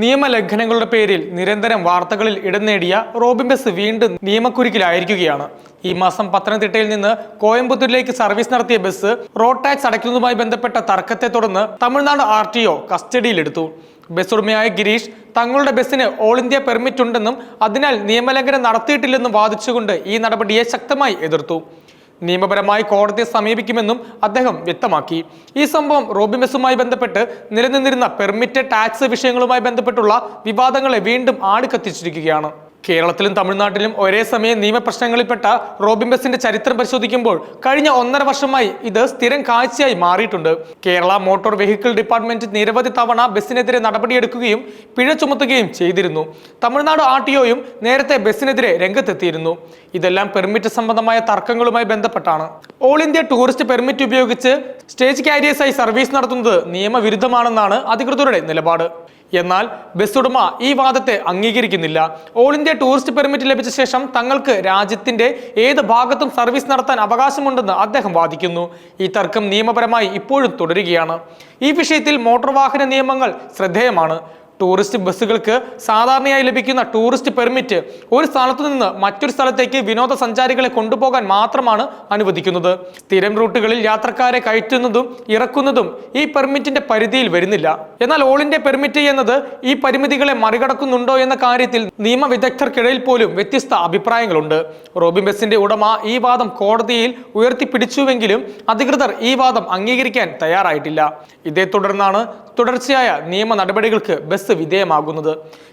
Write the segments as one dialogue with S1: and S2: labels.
S1: നിയമലംഘനങ്ങളുടെ പേരിൽ നിരന്തരം വാർത്തകളിൽ ഇടം നേടിയ റോബിൻ ബസ് വീണ്ടും നിയമക്കുരുക്കിലായിരിക്കുകയാണ്. ഈ മാസം പത്തനംതിട്ടയിൽ നിന്ന് കോയമ്പത്തൂരിലേക്ക് സർവീസ് നടത്തിയ ബസ് റോഡ് ടാക്സ് അടയ്ക്കുന്നതുമായി ബന്ധപ്പെട്ട തർക്കത്തെ തുടർന്ന് തമിഴ്നാട് ആർ ടി ഒ കസ്റ്റഡിയിലെടുത്തു. ബസ് ഉടമയായ ഗിരീഷ് തങ്ങളുടെ ബസ്സിന് ഓൾ ഇന്ത്യ പെർമിറ്റ് ഉണ്ടെന്നും അതിനാൽ നിയമലംഘനം നടത്തിയിട്ടില്ലെന്നും വാദിച്ചുകൊണ്ട് ഈ നടപടിയെ ശക്തമായി എതിർത്തു. നിയമപരമായി കോടതിയെ സമീപിക്കുമെന്നും അദ്ദേഹം വ്യക്തമാക്കി. ഈ സംഭവം റോബി മെസ്സുമായി ബന്ധപ്പെട്ട് നിലനിന്നിരുന്ന പെർമിറ്റ് ടാക്സ് വിഷയങ്ങളുമായി ബന്ധപ്പെട്ടുള്ള വിവാദങ്ങളെ വീണ്ടും ആടിക്കത്തിച്ചിരിക്കുകയാണ് കേരളത്തിലും തമിഴ്നാട്ടിലും ഒരേ സമയം നിയമപ്രശ്നങ്ങളിൽപ്പെട്ട റോബിൻ ബസിന്റെ ചരിത്രം പരിശോധിക്കുമ്പോൾ കഴിഞ്ഞ ഒന്നര വർഷമായി ഇത് സ്ഥിരം കാഴ്ചയായി മാറിയിട്ടുണ്ട്. കേരള മോട്ടോർ വെഹിക്കിൾ ഡിപ്പാർട്ട്മെന്റ് നിരവധി തവണ ബസ്സിനെതിരെ നടപടിയെടുക്കുകയും പിഴ ചുമത്തുകയും ചെയ്തിരുന്നു. തമിഴ്നാട് ആർ ടി ഒയും നേരത്തെ ബസ്സിനെതിരെ രംഗത്തെത്തിയിരുന്നു. ഇതെല്ലാം പെർമിറ്റ് സംബന്ധമായ തർക്കങ്ങളുമായി ബന്ധപ്പെട്ടാണ്. ഓൾ ഇന്ത്യ ടൂറിസ്റ്റ് പെർമിറ്റ് ഉപയോഗിച്ച് സ്റ്റേജ് കാരിയേഴ്സായി സർവീസ് നടത്തുന്നത് നിയമവിരുദ്ധമാണെന്നാണ് അധികൃതരുടെ നിലപാട്. എന്നാൽ ബസ് ഉടമ ഈ വാദത്തെ അംഗീകരിക്കുന്നില്ല. ഓൾ ഇന്ത്യ ടൂറിസ്റ്റ് പെർമിറ്റ് ലഭിച്ച ശേഷം തങ്ങൾക്ക് രാജ്യത്തിന്റെ ഏത് ഭാഗത്തും സർവീസ് നടത്താൻ അവകാശമുണ്ടെന്ന് അദ്ദേഹം വാദിക്കുന്നു. ഈ തർക്കം നിയമപരമായി ഇപ്പോഴും തുടരുകയാണ്. ഈ വിഷയത്തിൽ മോട്ടോർ വാഹന നിയമങ്ങൾ ശ്രദ്ധേയമാണ്. ടൂറിസ്റ്റ് ബസ്സുകൾക്ക് സാധാരണയായി ലഭിക്കുന്ന ടൂറിസ്റ്റ് പെർമിറ്റ് ഒരു സ്ഥലത്തു നിന്ന് മറ്റൊരു സ്ഥലത്തേക്ക് വിനോദസഞ്ചാരികളെ കൊണ്ടുപോകാൻ മാത്രമാണ് അനുവദിക്കുന്നത്. സ്ഥിരം റൂട്ടുകളിൽ യാത്രക്കാരെ കയറ്റുന്നതും ഇറക്കുന്നതും ഈ പെർമിറ്റിന്റെ പരിധിയിൽ വരുന്നില്ല. എന്നാൽ ഓൾ ഇന്ത്യ പെർമിറ്റ് എന്നത് ഈ പരിമിതികളെ മറികടക്കുന്നുണ്ടോ എന്ന കാര്യത്തിൽ നിയമവിദഗ്ധർക്കിടയിൽ പോലും വ്യത്യസ്ത അഭിപ്രായങ്ങളുണ്ട്. റോബിൻ ബസിന്റെ ഉടമ ഈ വാദം കോടതിയിൽ ഉയർത്തിപ്പിടിച്ചുവെങ്കിലും അധികൃതർ ഈ വാദം അംഗീകരിക്കാൻ തയ്യാറായിട്ടില്ല. ഇതേ തുടർന്നാണ് തുടർച്ചയായ നിയമ നടപടികൾക്ക് ബസ് വിധേയമാകുന്നത്.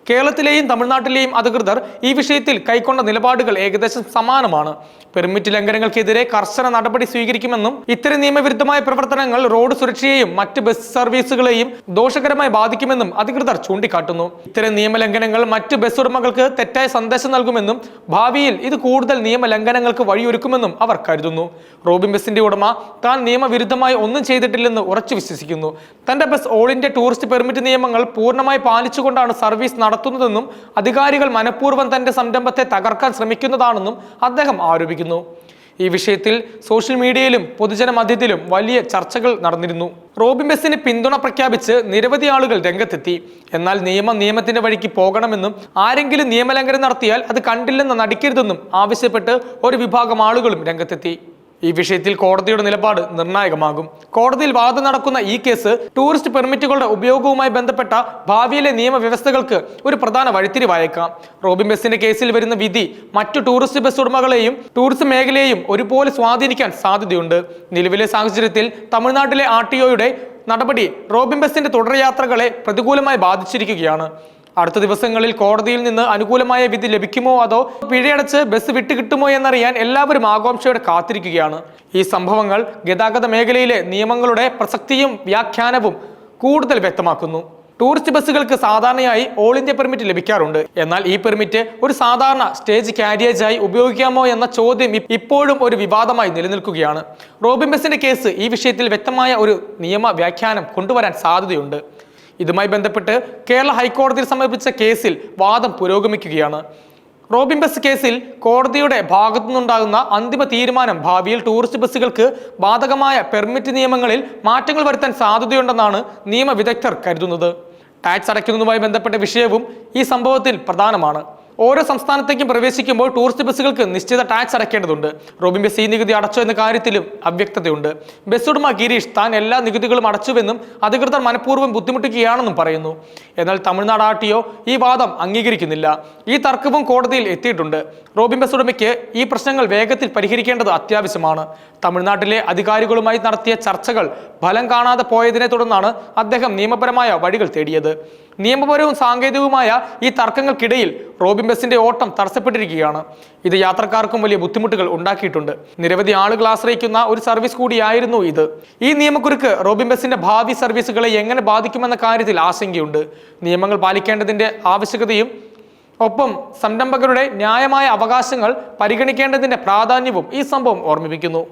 S1: കേരളത്തിലെയും തമിഴ്നാട്ടിലെയും അധികൃതർ ഈ വിഷയത്തിൽ കൈക്കൊണ്ട നിലപാടുകൾ ഏകദേശം സമാനമാണ്. പെർമിറ്റ് ലംഘനങ്ങൾക്കെതിരെ കർശന നടപടി സ്വീകരിക്കുമെന്നും ഇത്തരം നിയമവിരുദ്ധമായ പ്രവർത്തനങ്ങൾ റോഡ് സുരക്ഷയെയും മറ്റ് ബസ് സർവീസുകളെയും ദോഷകരമായി ബാധിക്കുമെന്നും അധികൃതർ ചൂണ്ടിക്കാട്ടുന്നു. ഇത്തരം നിയമലംഘനങ്ങൾ മറ്റ് ബസ് ഉടമകൾക്ക് തെറ്റായ സന്ദേശം നൽകുമെന്നും ഭാവിയിൽ ഇത് കൂടുതൽ നിയമലംഘനങ്ങൾക്ക് വഴിയൊരുക്കുമെന്നും അവർ കരുതുന്നു. റോബിൻ ബസിന്റെ ഉടമ താൻ നിയമവിരുദ്ധമായി ഒന്നും ചെയ്തിട്ടില്ലെന്ന് ഉറച്ചു വിശ്വസിക്കുന്നു. തന്റെ bus all India tourist permit നിയമങ്ങൾ പൂർണമായി പാലിച്ചുകൊണ്ടാണ് സർവീസ് നടത്തുന്നതെന്നും അധികാരികൾ മനഃപൂർവം തന്റെ സംരംഭത്തെ തകർക്കാൻ ശ്രമിക്കുന്നതാണെന്നും അദ്ദേഹം ആരോപിക്കുന്നു. ഈ വിഷയത്തിൽ സോഷ്യൽ മീഡിയയിലും പൊതുജന മധ്യത്തിലും വലിയ ചർച്ചകൾ നടന്നിരുന്നു. റോബിൻ ബസിന് പിന്തുണ പ്രഖ്യാപിച്ച് നിരവധി ആളുകൾ രംഗത്തെത്തി. എന്നാൽ നിയമം നിയമത്തിന്റെ വഴിക്ക് പോകണമെന്നും ആരെങ്കിലും നിയമലംഘനം നടത്തിയാൽ അത് കണ്ടില്ലെന്ന് നടിക്കരുതെന്നും ആവശ്യപ്പെട്ട് ഒരു വിഭാഗം ആളുകളും രംഗത്തെത്തി. ഈ വിഷയത്തിൽ കോടതിയുടെ നിലപാട് നിർണായകമാകും. കോടതിയിൽ വാദം നടക്കുന്ന ഈ കേസ് ടൂറിസ്റ്റ് പെർമിറ്റുകളുടെ ഉപയോഗവുമായി ബന്ധപ്പെട്ട ഭാവിയിലെ നിയമവ്യവസ്ഥകൾക്ക് ഒരു പ്രധാന വഴിത്തിരിവായേക്കാം. റോബിൻ ബസിന്റെ കേസിൽ വരുന്ന വിധി മറ്റു ടൂറിസ്റ്റ് ബസ് ഉടമകളെയും ടൂറിസം മേഖലയെയും ഒരുപോലെ സ്വാധീനിക്കാൻ സാധ്യതയുണ്ട്. നിലവിലെ സാഹചര്യത്തിൽ തമിഴ്നാട്ടിലെ ആർ ടി ഒയുടെ നടപടി റോബിൻ ബസിന്റെ തുടർയാത്രകളെ പ്രതികൂലമായി ബാധിച്ചിരിക്കുകയാണ്. അടുത്ത ദിവസങ്ങളിൽ കോടതിയിൽ നിന്ന് അനുകൂലമായ വിധി ലഭിക്കുമോ അതോ പിഴയടച്ച് ബസ് വിട്ടുകിട്ടുമോ എന്നറിയാൻ എല്ലാവരും ആകാംക്ഷയോടെ കാത്തിരിക്കുകയാണ്. ഈ സംഭവങ്ങൾ ഗതാഗത മേഖലയിലെ നിയമങ്ങളുടെ പ്രസക്തിയും വ്യാഖ്യാനവും കൂടുതൽ വ്യക്തമാക്കുന്നു. ടൂറിസ്റ്റ് ബസ്സുകൾക്ക് സാധാരണയായി ഓൾ ഇന്ത്യ പെർമിറ്റ് ലഭിക്കാറുണ്ട്. എന്നാൽ ഈ പെർമിറ്റ് ഒരു സാധാരണ സ്റ്റേജ് കാരിയേജായി ഉപയോഗിക്കാമോ എന്ന ചോദ്യം ഇപ്പോഴും ഒരു വിവാദമായി നിലനിൽക്കുകയാണ്. റോബിൻ ബസിന്റെ കേസ് ഈ വിഷയത്തിൽ വ്യക്തമായ ഒരു നിയമ വ്യാഖ്യാനം കൊണ്ടുവരാൻ സാധ്യതയുണ്ട്. ഇതുമായി ബന്ധപ്പെട്ട് കേരള ഹൈക്കോടതിയിൽ സമർപ്പിച്ച കേസിൽ വാദം പുരോഗമിക്കുകയാണ്. റോബിൻ ബസ് കേസിൽ കോടതിയുടെ ഭാഗത്തുനിന്നുണ്ടാകുന്ന അന്തിമ തീരുമാനം ഭാവിയിൽ ടൂറിസ്റ്റ് ബസ്സുകൾക്ക് ബാധകമായ പെർമിറ്റ് നിയമങ്ങളിൽ മാറ്റങ്ങൾ വരുത്താൻ സാധ്യതയുണ്ടെന്നാണ് നിയമവിദഗ്ധർ കരുതുന്നത്. ടാക്സ് അടയ്ക്കുന്നതുമായി ബന്ധപ്പെട്ട വിഷയവും ഈ സംഭവത്തിൽ പ്രധാനമാണ്. ഓരോ സംസ്ഥാനത്തേക്കും പ്രവേശിക്കുമ്പോൾ ടൂറിസ്റ്റ് ബസ്സുകൾക്ക് നിശ്ചിത ടാക്സ് അടയ്ക്കേണ്ടതുണ്ട്. റോബിൻ ബസ് ഈ നികുതി അടച്ചോ എന്ന കാര്യത്തിലും അവ്യക്തതയുണ്ട്. ബസ് ഉടമ ഗിരീഷ് താൻ എല്ലാ നികുതികളും അടച്ചുവെന്നും അധികൃതർ മനഃപൂർവം ബുദ്ധിമുട്ടിക്കുകയാണെന്നും പറയുന്നു. എന്നാൽ തമിഴ്നാട് ആർ ഈ വാദം അംഗീകരിക്കുന്നില്ല. ഈ തർക്കവും കോടതിയിൽ എത്തിയിട്ടുണ്ട്. റോബിൻ ബസ് ഉടമയ്ക്ക് ഈ പ്രശ്നങ്ങൾ വേഗത്തിൽ പരിഹരിക്കേണ്ടത് അത്യാവശ്യമാണ്. തമിഴ്നാട്ടിലെ അധികാരികളുമായി നടത്തിയ ചർച്ചകൾ ഫലം കാണാതെ പോയതിനെ തുടർന്നാണ് അദ്ദേഹം നിയമപരമായ വഴികൾ തേടിയത്. നിയമപരവും സാങ്കേതികവുമായ ഈ തർക്കങ്ങൾക്കിടയിൽ റോബിൻ ബസിന്റെ ഓട്ടം തടസ്സപ്പെട്ടിരിക്കുകയാണ്. ഇത് യാത്രക്കാർക്കും വലിയ ബുദ്ധിമുട്ടുകൾ ഉണ്ടാക്കിയിട്ടുണ്ട്. നിരവധി ആളുകൾ ആശ്രയിക്കുന്ന ഒരു സർവീസ് കൂടിയായിരുന്നു ഇത്. ഈ നിയമക്കുരുക്ക് റോബിൻ ബസിന്റെ ഭാവി സർവീസുകളെ എങ്ങനെ ബാധിക്കുമെന്ന കാര്യത്തിൽ ആശങ്കയുണ്ട്. നിയമങ്ങൾ പാലിക്കേണ്ടതിന്റെ ആവശ്യകതയും ഒപ്പം സംരംഭകരുടെ ന്യായമായ അവകാശങ്ങൾ പരിഗണിക്കേണ്ടതിന്റെ പ്രാധാന്യവും ഈ സംഭവം ഓർമ്മിപ്പിക്കുന്നു.